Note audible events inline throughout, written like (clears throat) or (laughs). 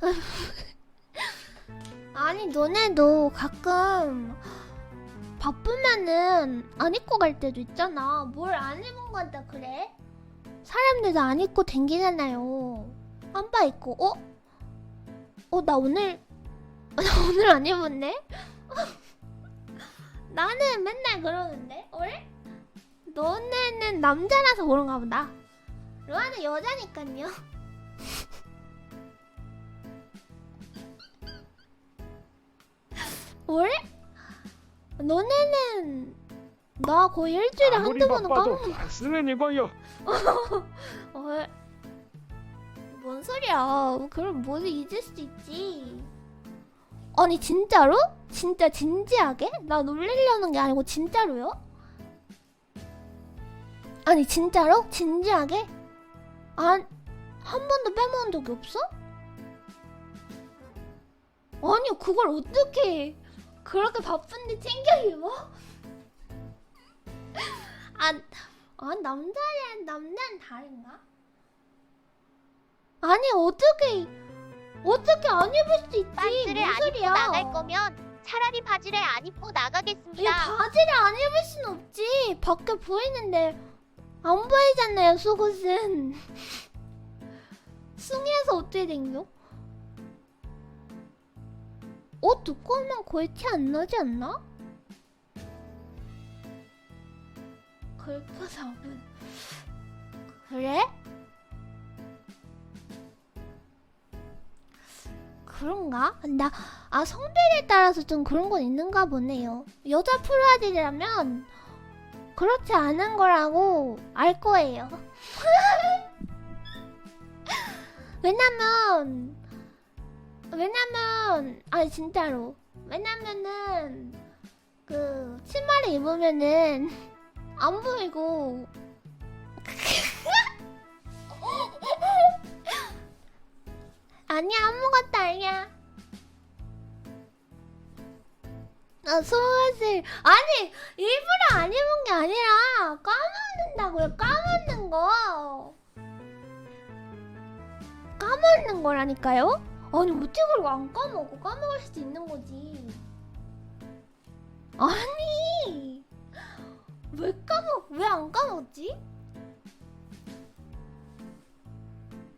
(laughs) 아니 너네도 가끔 바쁘면은 안 입고 갈 때도 있잖아. 뭘 안 입은 건다 그래? 사람들도 안 입고 댕기잖아요. 한바 입고 어? 어 나 오늘 (laughs) 나 오늘 안 입었네? (laughs) 나는 맨날 그러는데 왜? 너네는 남자라서 그런가 보다. 로아는 여자니까요. 왜? 너네는 나 거의 일주일에 한두 번은 까먹는 가스는 입어요. 어, 뭔 소리야? 그럼 뭐를 잊을 수 있지. 아니 진짜로? 진짜 진지하게? 나 놀리려는 게 아니고 진짜로요? 아니 진짜로? 진지하게? 안, 한 번도 빼먹은 적이 없어? 아니 그걸 어떻게 그렇게 바쁜데 챙겨 입어? 아, 아 남자는 남자는 다른가? 아니 어떻게 어떻게 안 입을 수 있지? 뭔안 입고 소리야? 나갈 거면 차라리 바지를 안 입고 나가겠습니다. 야 바지를 안 입을 순 없지. 밖에 보이는데 안 보이잖아요 속옷은. (laughs) 숭이에서 어떻게 댕겨? 옷 두꺼우면 거의 티안 나지 않나? 걸퍼sab은 그래? 그런가? 나, 아, 성별에 따라서 좀 그런 건 있는가 보네요. 여자 프로아들이라면 그렇지 않은 거라고 알 거예요. (laughs) 왜냐면, 왜냐면, 아니, 진짜로. 왜냐면은, 그, 치마를 입으면은, (laughs) 안 보이고, (laughs) 아니야, 아무것도 아니야. 아, 속옷을, 아니, 일부러 안 입은 게 아니라, 까먹는다고요, 까먹는 거. 까먹는 거라니까요? 아니, 어떻게 그걸 안 까먹어? 까먹을 수도 있는 거지. 아니, 왜 까먹, 왜 안 까먹지?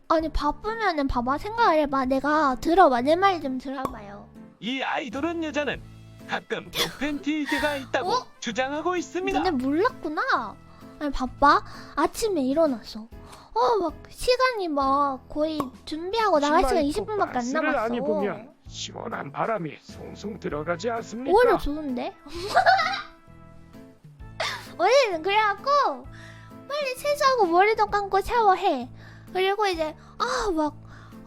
아니, 바쁘면은 봐봐, 생각을 해봐. 내가 들어봐, 내 말 좀 들어봐요. 이 아이돌은 여자는 가끔 팬티가 있다고 어? 주장하고 있습니다. 너네 몰랐구나. 아니 바빠. 아침에 일어났어. 어막 시간이 막 거의 준비하고 나갈 시간 20분밖에 안 남았어. 안 입으면 시원한 바람이 송송 들어가지 않습니까? 오히려 좋은데? (laughs) 원래는 그래갖고 빨리 세수하고 머리도 감고 샤워해. 그리고 이제 아 막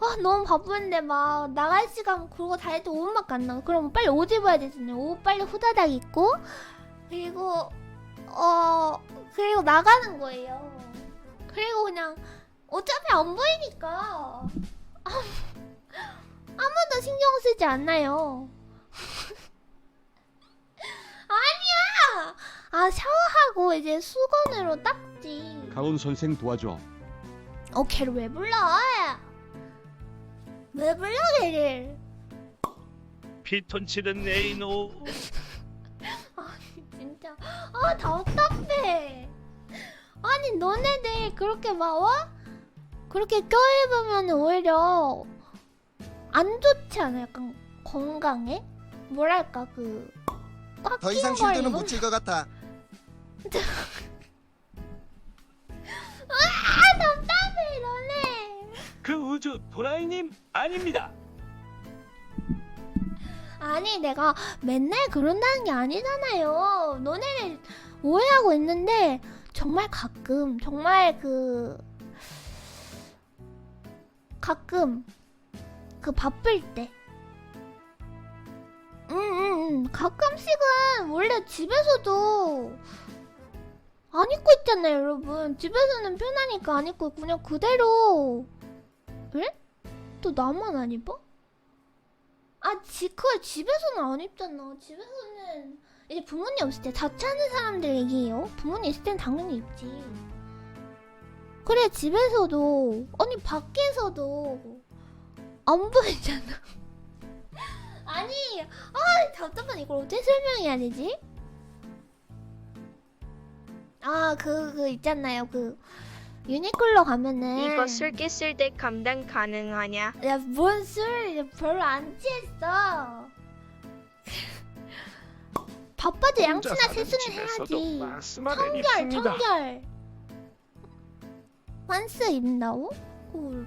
아, 너무 바쁜데 막 나갈 시간 그러고 때 5분밖에 안 나가. 그러면 빨리 옷 입어야 되잖아요. 옷 빨리 후다닥 입고 그리고 어 그리고 나가는 거예요. 그리고 그냥 어차피 안 보이니까 아무도 신경 쓰지 않아요. (laughs) 아니야. 아 샤워하고 이제 수건으로 닦지. 가온 선생 도와줘. 어 걔를 왜 불러? 왜 불러 걔를? 피톤치든 에이노 (laughs) 아니 진짜 아 답답해. 아니 너네들 그렇게 막 어? 그렇게 껴입으면 오히려 안 좋지 않아? 약간 건강에? 뭐랄까 그 꽉 더 이상 걸못칠것 같아. (laughs) 아 답답해 너네. 그 우주 도라이님 아닙니다. 아니 내가 맨날 그런다는 게 아니잖아요. 너네는 오해하고 있는데 정말 가끔 정말 그 가끔 그 바쁠 때. 응응응 가끔씩은 원래 집에서도 안 입고 있잖아요 여러분 집에서는 편하니까 안 입고 그냥 그대로 에? 또 나만 안 입어? 아, 지, 그걸 집에서는 안 입잖아. 집에서는 이제 부모님 없을 때 자취하는 사람들 얘기예요. 부모님 있을 땐 당연히 입지. 그래, 집에서도, 아니, 밖에서도 안 보이잖아. (laughs) 아니, 아 답답한 이걸 어떻게 설명해야 되지? 아, 그, 그 있잖아요. 그 유니클로 가면은 이거 술 깼을 때 감당 가능하냐? 야, 뭔 술? 별로 안 취했어. 바빠도 양치나 세수는 해야지. 청결, 있습니다. 청결. 환스 입는다고? 그...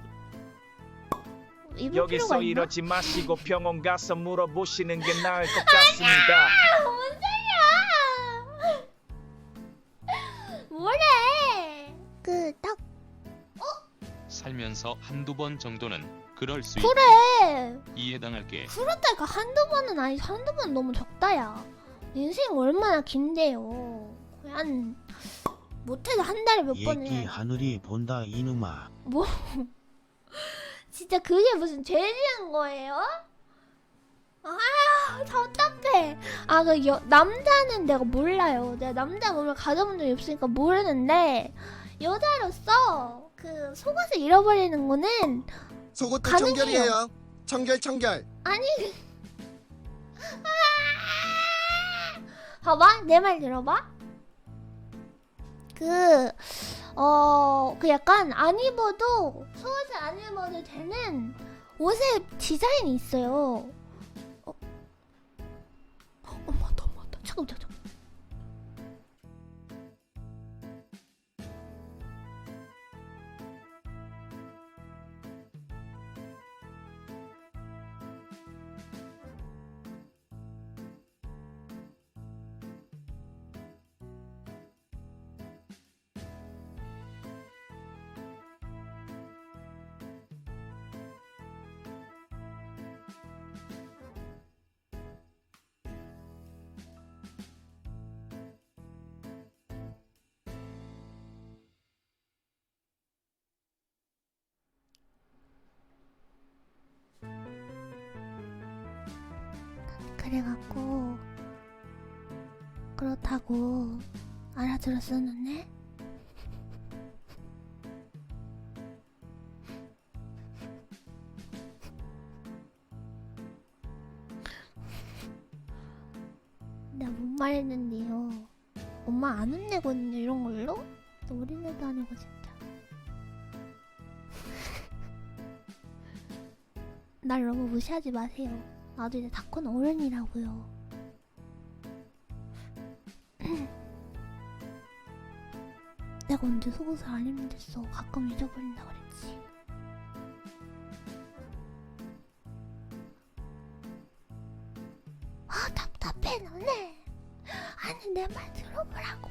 입을 필요가 여기서 있나? 이러지 마시고 (laughs) 병원 가서 물어보시는 게 나을 것 같습니다. 뭔 소리야? 뭐래? 그 딱 살면서 한두 번 정도는 그럴 수 그래. 있 이해당할게. 그렇다니까 한두 번은 아니 한두 번 너무 적다야. 인생 얼마나 긴데요. 한 못해도 한 달에 몇 번을 얘기 해. 하늘이 본다 이놈아 뭐 (laughs) 진짜 그게 무슨 죄 지은 거예요? 아 답답해. 아 그 남자는 내가 몰라요. 내가 남자 몸을 가져본 적이 없으니까 모르는데 여자로서 그 속옷을 잃어버리는 거는 속옷도 가능해요. 청결이에요. 청결 청결. 아니 (laughs) 아! 봐봐. 내 말 들어봐. 그 어, 그 약간 안 입어도 속옷을 안 입어도 되는 옷에 디자인이 있어요. 어, 어머 나 잠깐 잠깐 그래갖고 그렇다고 알아들었었는데? (laughs) 내가 뭔 말했는데요. 엄마 안 혼내거든요 이런 걸로? 어린애도 아니고 진짜. (laughs) 날 너무 무시하지 마세요 나도 이제 다큰 어른이라고요. (clears throat) 내가 언제 속옷을 안 입는댔어. 가끔 잊어버린다 그랬지. 아 답답해 너네. 아니 내 말 들어보라고.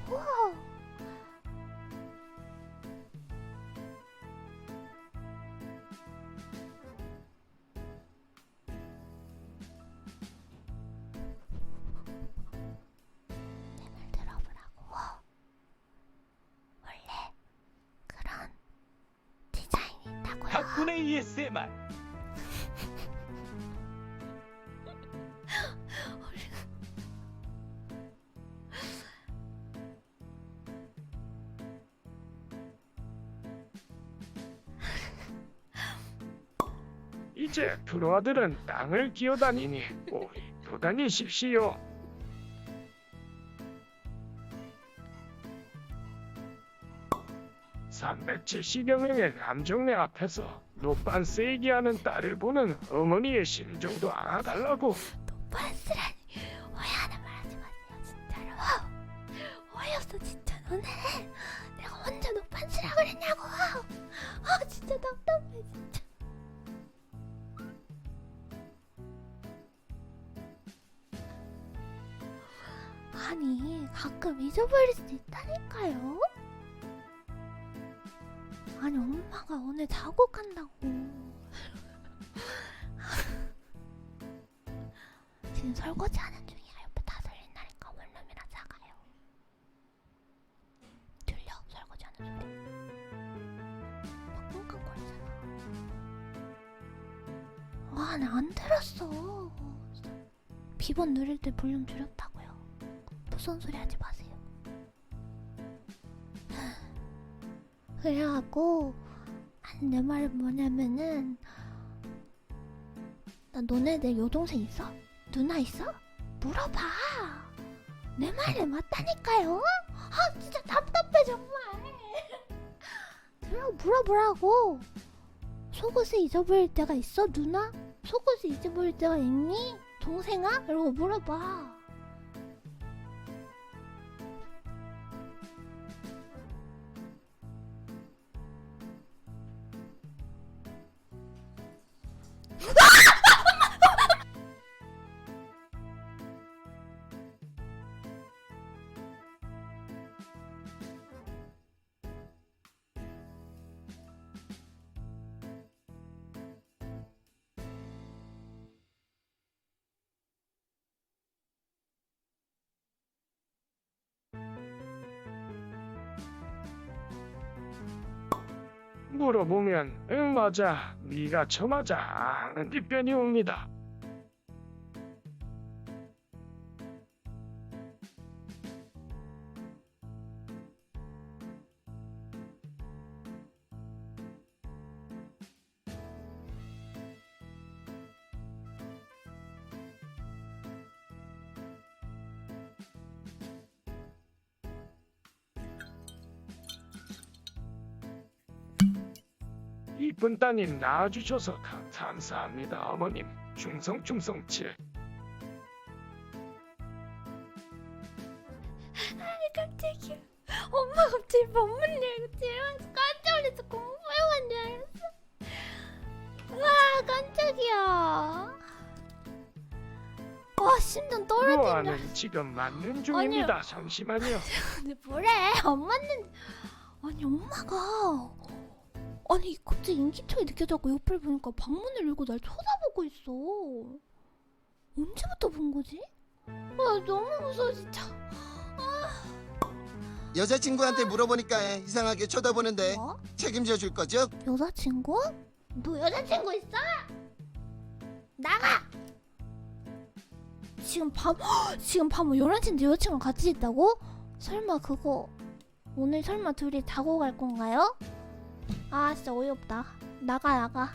덕분에 ASMR. 이제 프로아들은 땅을 기어다니니 꼭 도다니십시오. (370여명의) 남정네 앞에서 노빤스 얘기하는 딸을 보는 어머니의 심정도 알아달라고 노빤스라니 오해하는 말 하지 마세요 진짜로. 어이없어 진짜 너네. 내가 혼자 노빤스라 그랬냐고. 아 진짜 답답해 진짜. 아니 가끔 잊어버릴 수 있다니까요. 아니 엄마가 오늘 자고 간다고. (laughs) 지금 설거지 하는 중이야. 옆에 다 들린다니까 원룸이라 작아요. 들려 설거지 하는 소리. 막 끙끙거리잖아. 아, 나안 들었어. 비번 누릴 때 볼륨 줄였다고요. 무슨 소리 하지 마세요. 그래갖고 내 말은 뭐냐면은 나 너네들 여동생 있어? 누나 있어? 물어봐. 내 말이 맞다니까요. 아 진짜 답답해 정말. (laughs) 그냥 물어보라고. 속옷을 잊어버릴 때가 있어 누나? 속옷을 잊어버릴 때가 있니? 동생아? 이러고 물어봐. 물어보면 응 맞아 네가 저 맞아 하는 뒷변이 옵니다. 이쁜 따님 낳아주셔서 감- 감사합니다 어머님 충성충성치 깜짝이야. 엄마 갑자기 방문 열고 들어와서 깜짝 놀라서 공포영화인 줄 알았어. 와 깜짝이야. 와 심장 떨어진 줄 알았어. 루아는 지금 맞는 중입니다 잠시만요 근데 뭐래? 엄마는 아니 엄마가 아니 갑자기 인기척이 느껴져갖고 옆을 보니까 방문을 열고 날 쳐다보고 있어. 언제부터 본 거지? 아 너무 무서워 진짜. 여자친구한테 물어보니까 이상하게 쳐다보는데 뭐? 책임져 줄 거죠? 여자친구? 너 여자친구 있어? 나가! 지금 밤, (gasps) 지금 밤 11시인데 여자친구랑 같이 있다고? 설마 그거 오늘 설마 둘이 자고 갈 건가요? 아 진짜 어이없다. 나가 나가